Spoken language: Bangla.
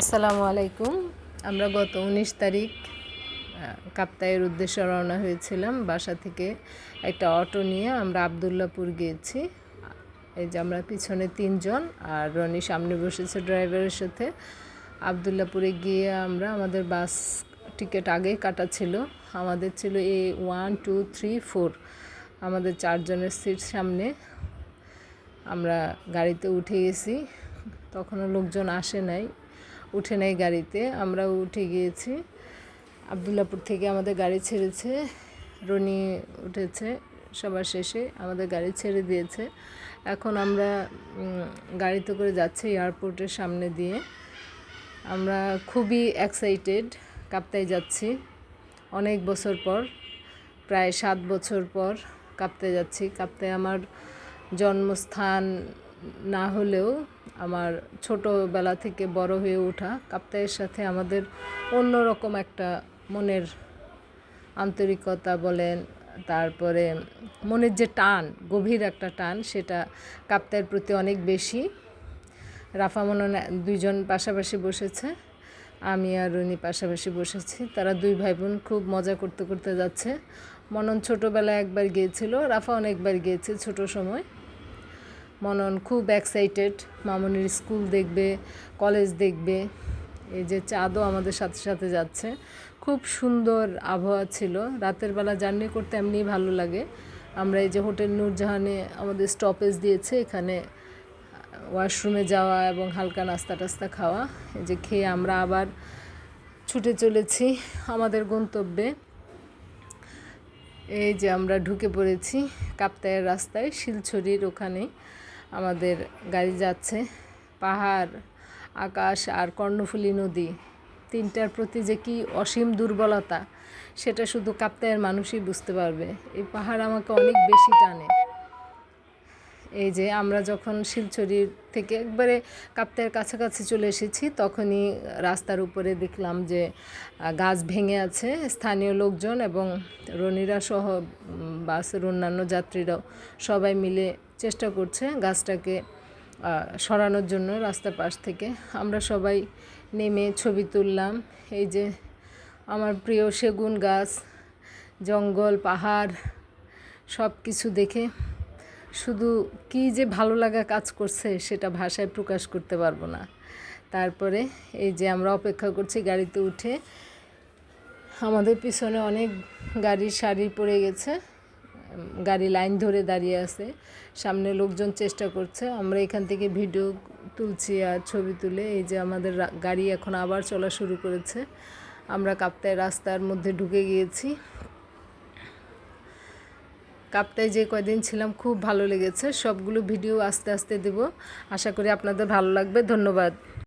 আসসালামু আলাইকুম। আমরা গত উনিশ তারিখ আহ, কাপ্তাইয়ের উদ্দেশ্যে রওনা হয়েছিলাম বাসা থেকে একটা অটো নিয়ে। আমরা আবদুল্লাপুর গিয়েছি। এই যে আমরা পিছনে তিনজন আর রনি সামনে বসেছে ড্রাইভারের সাথে। আবদুল্লাপুরে গিয়ে আমরা আমাদের বাস টিকিট আগেই কাটা ছিল। আমাদের ছিল A one two three four. আমাদের চারজনের সিট সামনে আমরা গাড়িতে উঠে গেছি। তখনও লোকজন আসে নাই। উঠে নাই গাড়িতে। আমরা উঠে গিয়েছি। আবদুল্লাপুর থেকে আমাদের গাড়ি ছেড়েছে। রনি উঠেছে সবার শেষে, আমাদের গাড়ি ছেড়ে দিয়েছে। এখন আমরা গাড়িতে করে যাচ্ছি এয়ারপোর্টের সামনে দিয়ে। আমরা খুবই এক্সাইটেড কাপ্তাই যাচ্ছি। অনেক বছর পর, প্রায় সাত বছর পর কাপ্তাই যাচ্ছি। কাপ্তাই আমার জন্মস্থান না হলেও আমার ছোটোবেলা থেকে বড় হয়ে ওঠা। কাপ্তাইয়ের সাথে আমাদের অন্যরকম একটা মনের আন্তরিকতা বলেন, তারপরে মনের যে টান, গভীর একটা টান, সেটা কাপ্তাইয়ের প্রতি অনেক বেশি। রাফা মনন দুইজন পাশাপাশি বসেছে, আমি আর রনি পাশাপাশি বসেছি। তারা দুই ভাই বোন খুব মজা করতে করতে যাচ্ছে। মনন ছোটোবেলায় একবার গিয়েছিল, রাফা অনেকবার গিয়েছে ছোট সময়। মনন খুব এক্সাইটেড মামনির স্কুল দেখবে কলেজ দেখবে। এই যে চাঁদও আমাদের সাথে সাথে যাচ্ছে। খুব সুন্দর আবহাওয়া ছিল। রাতের বেলা জার্নি করতে এমনি ভালো লাগে। আমরা এই যে হোটেল নূরজাহানে আমাদের স্টপেজ দিয়েছে, এখানে ওয়াশরুমে যাওয়া এবং হালকা নাস্তা টাস্তা খাওয়া। এই যে খেয়ে আমরা আবার ছুটে চলেছি আমাদের গন্তব্যে। এই যে আমরা ঢুকে পড়েছি কাপ্তায়ের রাস্তায়, শিলছড়ির ওখানে আমাদের গাড়ি যাচ্ছে। পাহাড়, আকাশ আর কর্ণফুলী নদী, তিনটার প্রতি যে কি অসীম দুর্বলতা, সেটা শুধু কাপ্তায়ের মানুষই বুঝতে পারবে। এই পাহাড় আমাকে অনেক বেশি টানে। এই যে আমরা যখন শিলচরির থেকে একবারে কাপ্তায়ের কাছাকাছি চলে এসেছি, তখনই রাস্তার উপরে দেখলাম যে গাছ ভেঙে আছে। স্থানীয় লোকজন এবং রনিরা সহ বাসের অন্যান্য যাত্রীরাও সবাই মিলে চেষ্টা করছে গাছটাকে সরানোর জন্য রাস্তার পাশ থেকে। আমরা সবাই নেমে ছবি তুললাম। এই যে আমার প্রিয় সেগুন গাছ, জঙ্গল, পাহাড় সব কিছু দেখে শুধু কি যে ভালো লাগা কাজ করছে সেটা ভাষায় প্রকাশ করতে পারব না। তারপরে এই যে আমরা অপেক্ষা করছি গাড়িতে উঠে, আমাদের পিছনে অনেক গাড়ির সারি পড়ে গেছে, গাড়ি লাইন ধরে দাঁড়িয়ে আছে, সামনে লোকজন চেষ্টা করছে, আমরা এখান থেকে ভিডিও তুলছি আর ছবি তুলে, এই যে আমাদের গাড়ি এখন আবার চলা শুরু করেছে, আমরা কাপ্তায় রাস্তার মধ্যে ঢুকে গিয়েছি কাপ্তায় যে কয়দিন ছিলাম, খুব ভালো লেগেছে। সবগুলো ভিডিও আস্তে আস্তে দেব। আশা করি আপনাদের ভালো লাগবে। ধন্যবাদ।